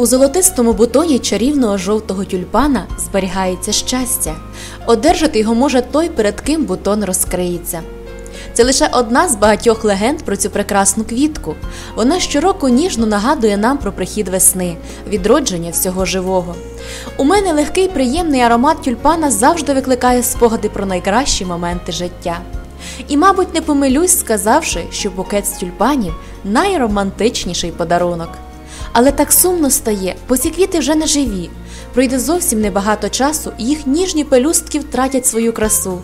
У золотистому бутоні чарівного жовтого тюльпана зберігається щастя. Одержати його може той, перед ким бутон розкриється. Це лише одна з багатьох легенд про цю прекрасну квітку. Вона щороку ніжно нагадує нам про прихід весни, відродження всього живого. У мене легкий приємний аромат тюльпана завжди викликає спогади про найкращі моменти життя. І, мабуть, не помилюсь, сказавши, що букет з тюльпанів найромантичніший подарунок. Але так сумно стає, бо ці квіти вже не живі. Пройде зовсім небагато часу, і їх ніжні пелюстки втратять свою красу.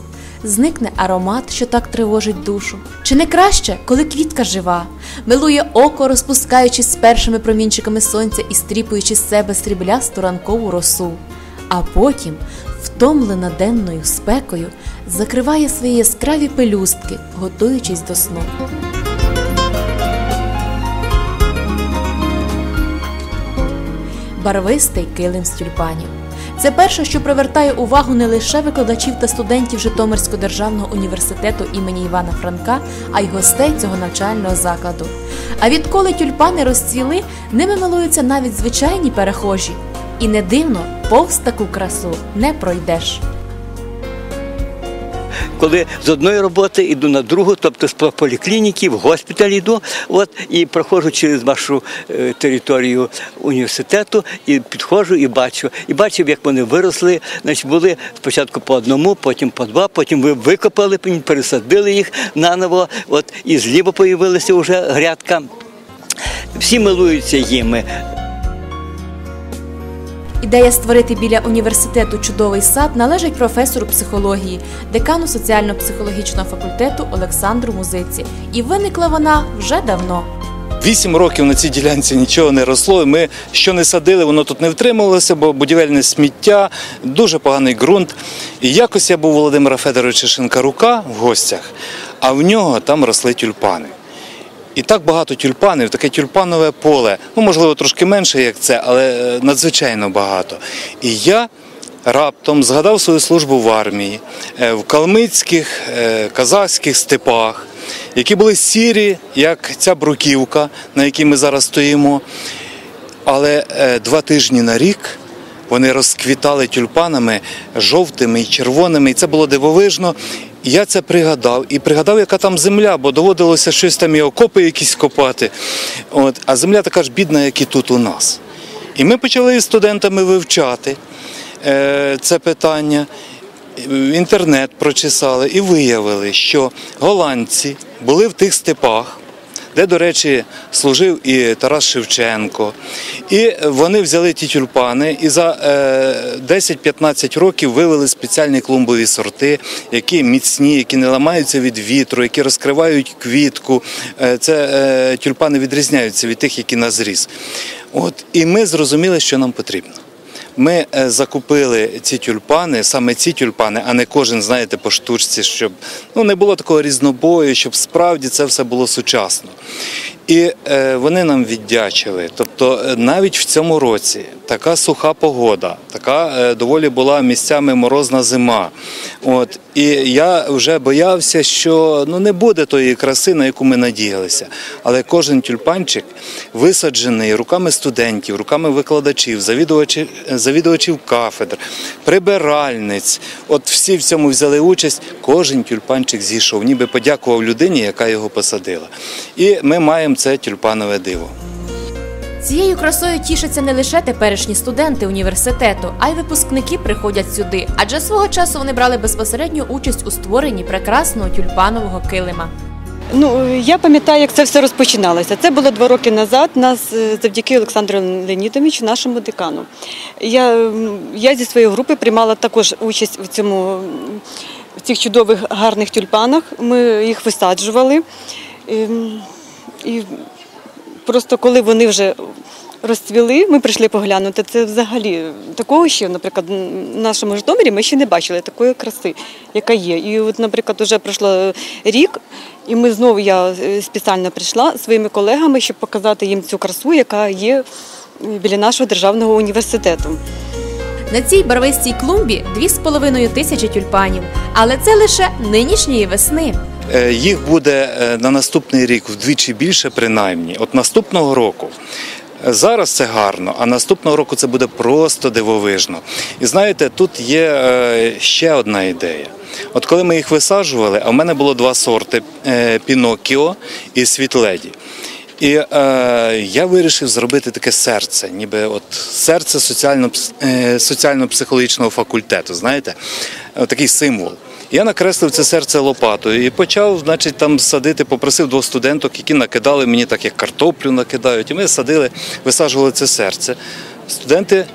Зникне аромат, що так тривожить душу. Чи не краще, коли квітка жива, милує око, розпускаючись з першими промінчиками сонця і стріпуючи з себе сріблясту ранкову росу, а потім, втомлена денною спекою, закриває свої яскраві пелюстки, готуючись до сну. Барвистий килим з тюльпанів. Це перше, що привертає увагу не лише викладачів та студентів Житомирського державного університету імені Івана Франка, а й гостей цього навчального закладу. А відколи тюльпани розцвіли, ними милуються навіть звичайні перехожі. І не дивно, повз таку красу не пройдеш коли з одної роботи йду на другу, тобто з поліклініки, в госпіталь йду, от і проходжу через вашу е, територію університету, і підходжу і бачу. І бачив, як вони виросли. Значить, були спочатку по одному, потім по два, потім ви викопали, пересадили їх наново. От і зліва появилася вже грядка. Всі милуються їми. Ідея створити біля університету чудовий сад належить професору психології, декану соціально-психологічного факультету Олександру Музиці. І виникла вона вже давно. Вісім років на цій ділянці нічого не росло. Ми що не садили, воно тут не втримувалося, бо будівельне сміття, дуже поганий ґрунт. І якось я був Володимира Федоровича Шинкарука в гостях, а в нього там росли тюльпани. І так багато тюльпанів, таке тюльпанове поле. Ну, можливо, трошки менше, як це, але е, надзвичайно багато. І я раптом згадав свою службу в армії е, в калмицьких, е, казахських степах, які були сірі, як ця бруківка, на якій ми зараз стоїмо. Але два тижні на рік. Вони розквітали тюльпанами жовтими і червоними, і це було дивовижно. Я це пригадав і пригадав, яка там земля, бо доводилося щось там і окопи якісь копати. От, А земля така ж бідна, як і тут у нас. І ми почали з студентами вивчати е, це питання. Інтернет прочесали і виявили, що голландці були в тих степах де, до речі, служив і Тарас Шевченко. І вони взяли ті тюльпани і за 10-15 е, років вивели спеціальні клумбові сорти, які міцні, які не ламаються від вітру, які розкривають квітку. Е, це е, тюльпани відрізняються від тих, які на зріз. От і ми зрозуміли, що нам потрібно. Ми е, закупили ці тюльпани, саме ці тюльпани, а не кожен, знаєте, по штучці, щоб ну, не було такого різнобою, щоб справді це все було сучасно. І е, вони нам віддячили. Тобто, е, навіть в цьому році така суха погода, така е, доволі була місцями морозна зима. От і я вже боявся, що ну не буде тої краси, на яку ми надіялися. Але кожен тюльпанчик висаджений руками студентів, руками викладачів, завідувачів, завідувачів кафедр, прибиральниць. От всі в цьому взяли участь. Кожен тюльпанчик зійшов, ніби подякував людині, яка його посадила. І ми маємо це тюльпанове диво. Цією красою тішаться не лише теперішні студенти університету, а й випускники приходять сюди, адже свого часу вони брали безпосередню участь у створенні прекрасного тюльпанового килима. Ну я пам'ятаю, як це все розпочиналося. Це було два роки назад. Нас е, завдяки Олександру Леонідовичу, нашому декану. Я я зі своєї групи приймала також участь в цьому в цих чудових гарних тюльпанах. Ми їх висаджували. Ем, і просто коли вони вже розцвіли, ми прийшли поглянути. Це взагалі такого ще, наприклад, в нашому Житомирі ми ще не бачили такої краси, яка є. І от, наприклад, вже пройшло рік, і ми знову я е, спеціально прийшла своїми колегами, щоб показати їм цю красу, яка є біля нашого державного університету. На цій барвистій клумбі 2,5 тисячі тюльпанів, але це лише нинішньої весни. Е, їх буде е, на наступний рік вдвічі більше, принаймні. От наступного року Зараз це гарно, а наступного року це буде просто дивовижно. І знаєте, тут є е, ще одна ідея. От коли ми їх висаджували, а в мене було два сорти е, Пінокіо і Світледі. І е, я вирішив зробити таке серце, ніби от серце соціально, е, соціально-психологічного факультету, знаєте, От такий символ. Я накреслив це серце лопатою і почав, значить, там садити, попросив двох студенток, які накидали мені так, як картоплю накидають. І ми садили, висаджували це серце. Студенти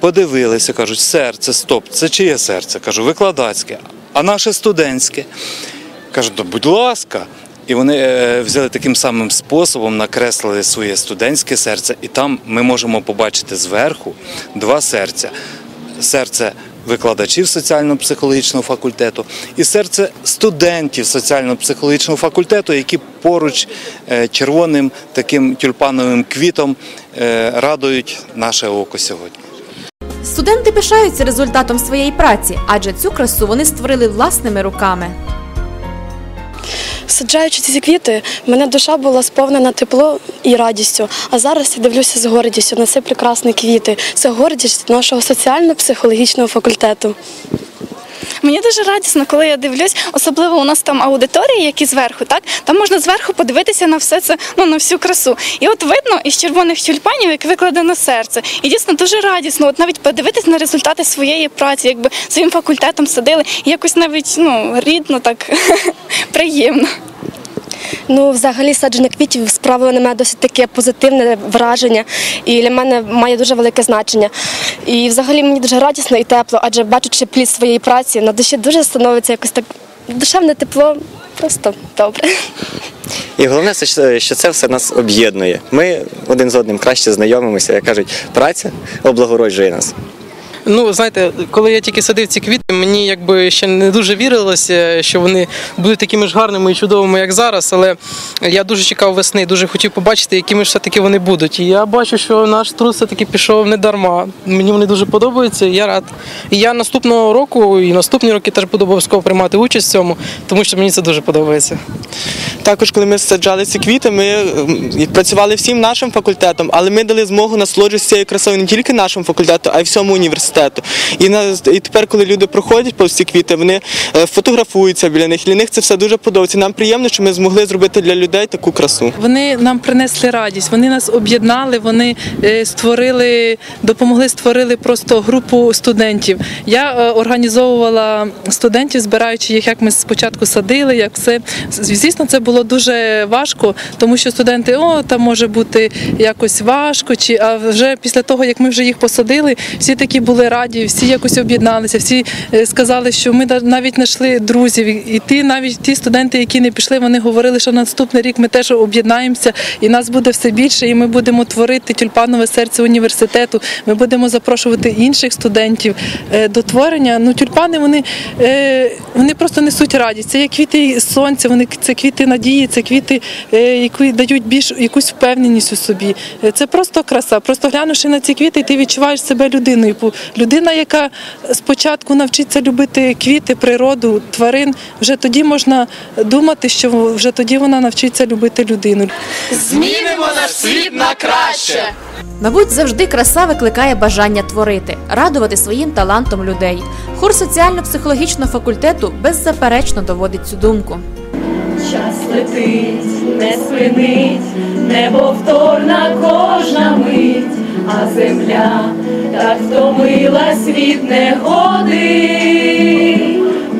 подивилися, кажуть, серце, стоп, це чиє серце? Кажу, викладацьке, а наше студентське. Кажуть, будь ласка. І вони е, взяли таким самим способом, накреслили своє студентське серце, і там ми можемо побачити зверху два серця: серце викладачів соціально-психологічного факультету і серце студентів соціально-психологічного факультету, які поруч е, червоним таким тюльпановим квітом е, радують наше око сьогодні. Студенти пишаються результатом своєї праці, адже цю красу вони створили власними руками. Саджаючи ці квіти, мене душа була сповнена тепло і радістю. А зараз я дивлюся з гордістю на ці прекрасні квіти. Це гордість нашого соціально-психологічного факультету. Мені дуже радісно, коли я дивлюсь, особливо у нас там аудиторії, які зверху, так там можна зверху подивитися на все це, ну на всю красу. І от видно із червоних тюльпанів, як викладено серце. І дійсно дуже радісно, от навіть подивитись на результати своєї праці, якби своїм факультетом садили, і якось навіть ну рідно, так приємно. Ну, взагалі, садження квітів справило на мене досить таке позитивне враження, і для мене має дуже велике значення. І взагалі мені дуже радісно і тепло, адже бачучи плід своєї праці, на душі дуже становиться якось так душевне тепло, просто добре. І головне, що- це все нас об'єднує. Ми один з одним краще знайомимося, як кажуть, праця облагороджує нас. Ну, знаєте, коли я тільки садив ці квіти, мені якби ще не дуже вірилося, що вони будуть такими ж гарними і чудовими, як зараз. Але я дуже чекав весни, дуже хотів побачити, якими ж все-таки вони будуть. І я бачу, що наш труд все-таки пішов не дарма. Мені вони дуже подобаються, я рад. І я наступного року і наступні роки теж буду обов'язково приймати участь в цьому, тому що мені це дуже подобається. Також, коли ми саджали ці квіти, ми працювали всім нашим факультетом, але ми дали змогу насолоджуватися цією красою не тільки нашому факультету, а й всьому університету. І, на, і тепер, коли люди проходять повз ці квіти, вони е, фотографуються біля них. Для них це все дуже подобається. Нам приємно, що ми змогли зробити для людей таку красу. Вони нам принесли радість, вони нас об'єднали, вони е, створили, допомогли створили просто групу студентів. Я е, організовувала студентів, збираючи їх, як ми спочатку садили, як все. Звісно, це було дуже важко, тому що студенти, о, там може бути якось важко. Чи а вже після того, як ми вже їх посадили, всі такі були раді, всі якось об'єдналися, всі е, сказали, що ми навіть знайшли друзів. І- ті, навіть ті студенти, які не пішли, вони говорили, що наступний рік ми теж об'єднаємося, і нас буде все більше, і ми будемо творити тюльпанове серце університету. Ми будемо запрошувати інших студентів е, до творення. Ну, тюльпани вони, е, вони просто несуть радість. Це є квіти сонця, вони це квіти надії, це квіти, які дають більш якусь впевненість у собі. Це просто краса. Просто глянувши на ці квіти, ти відчуваєш себе людиною. Людина, яка спочатку навчиться любити квіти, природу, тварин, вже тоді можна думати, що вже тоді вона навчиться любити людину. Змінимо наш світ на краще. Мабуть, завжди краса викликає бажання творити, радувати своїм талантом людей. Хор соціально-психологічного факультету беззаперечно доводить цю думку. Час летить, не спинить, неповторна кожна мить, а земля так втомилась від негоди,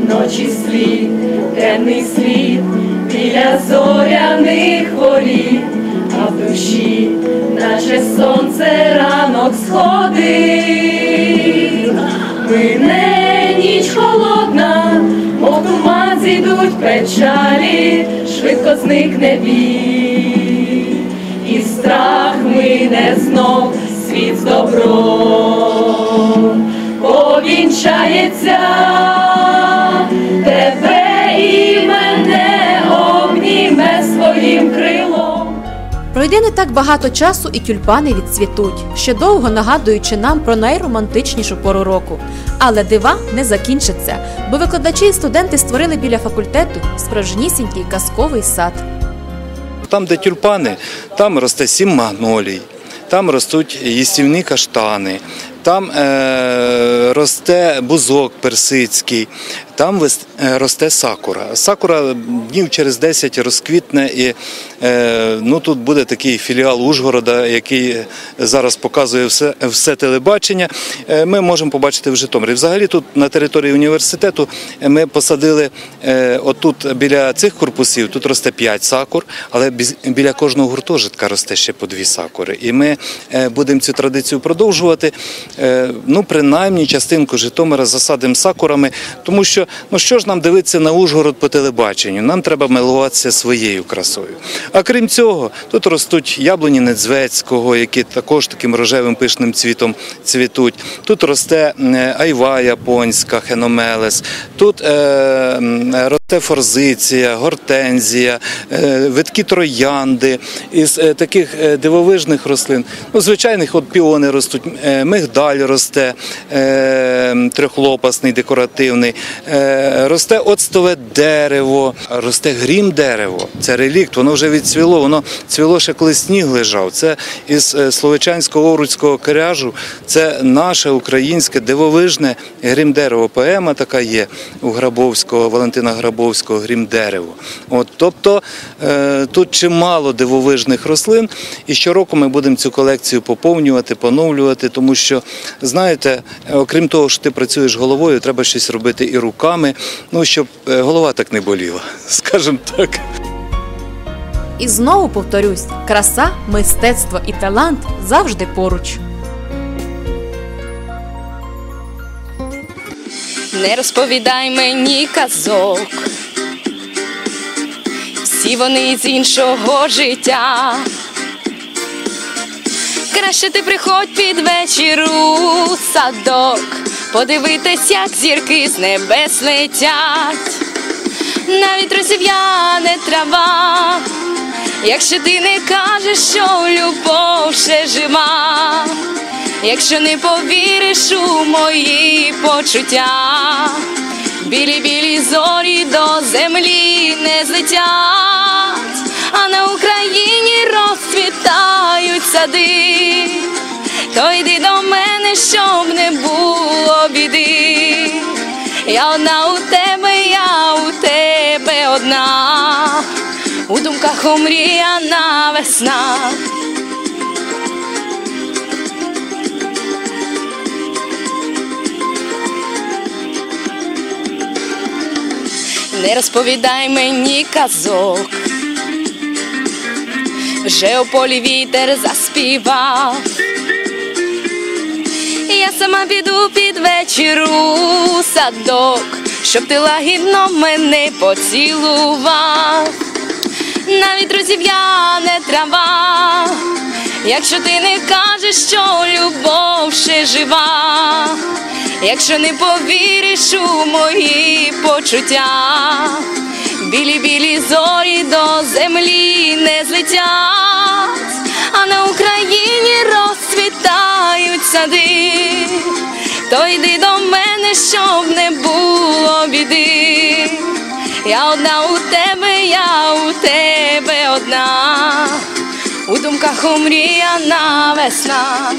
ночі слід, темний слід біля зоряних воріт, а в душі, наче сонце ранок сходить. Мине ніч холодна, мов туман зійдуть печалі, швидко зникне біль, і страх мине знов світ з добром, повінчається тебе і мене обніме своїм крилом. Пройде не так багато часу, і тюльпани відцвітуть, ще довго нагадуючи нам про найромантичнішу пору року. Але дива не закінчаться, бо викладачі і студенти створили біля факультету справжнісінький казковий сад. Там, де тюльпани, там росте сім магнолій, там ростуть їстівні каштани. Там е, росте бузок персидський, там е, росте сакура. Сакура днів через 10 розквітне, і е, ну, тут буде такий філіал Ужгорода, який зараз показує все, все телебачення. Е, ми можемо побачити в Житомирі. Взагалі тут на території університету ми посадили е, отут біля цих корпусів, тут росте 5 сакур, але біля кожного гуртожитка росте ще по дві сакури. І ми е, будемо цю традицію продовжувати. Е, Ну, принаймні, частинку Житомира засадимо сакурами, тому що ну що ж нам дивитися на Ужгород по телебаченню? Нам треба милуватися своєю красою. А крім цього, тут ростуть яблуні Недзвецького, які також таким рожевим пишним цвітом цвітуть. Тут росте айва японська, хеномелес. Тут е, росте форзиція, гортензія, е, видкі троянди із е, таких е, дивовижних рослин. Ну, звичайних от піони ростуть, е, мигдаль росте, е, трьохлопасний, декоративний, е, росте оцтове дерево, росте грім дерево. Це релікт, воно вже відцвіло, воно цвіло ще коли сніг лежав. Це із е, словечанського овруцького керяжу, це наше українське дивовижне грім дерево. Поема така є у Грабовського, Валентина Грабовського грім дерево. От, тобто е, тут чимало дивовижних рослин, і щороку ми будемо цю колекцію поповнювати, поновлювати, тому що, знаєте, е, окрім того, що ти працюєш головою, треба щось робити і руками, ну щоб е, голова так не боліла, скажімо так. І знову повторюсь: краса, мистецтво і талант завжди поруч. Не розповідай мені казок. Всі вони з іншого життя. Краще ти приходь під вечір у садок, подивитись, як зірки з небес летять, навіть розів'яне трава, якщо ти не кажеш, що любов ще жива, якщо не повіриш у мої почуття, білі білі зорі до землі не злетять, а на Україні розцвітають сади, то йди до мене, щоб не було біди. Я одна у тебе, я у тебе одна, у думках омріяна весна. Не розповідай мені казок, вже у полі вітер заспівав. Я сама піду під вечір у садок, щоб ти лагідно мене поцілував. Навіть розів'яне трава, якщо ти не кажеш, що любов ще жива, якщо не повіриш у мої почуття, білі білі зорі до землі не злетять, а на Україні розцвітають сади, то йди до мене, щоб не було біди. Я одна у тебе, я у тебе одна, у думках омріяна весна.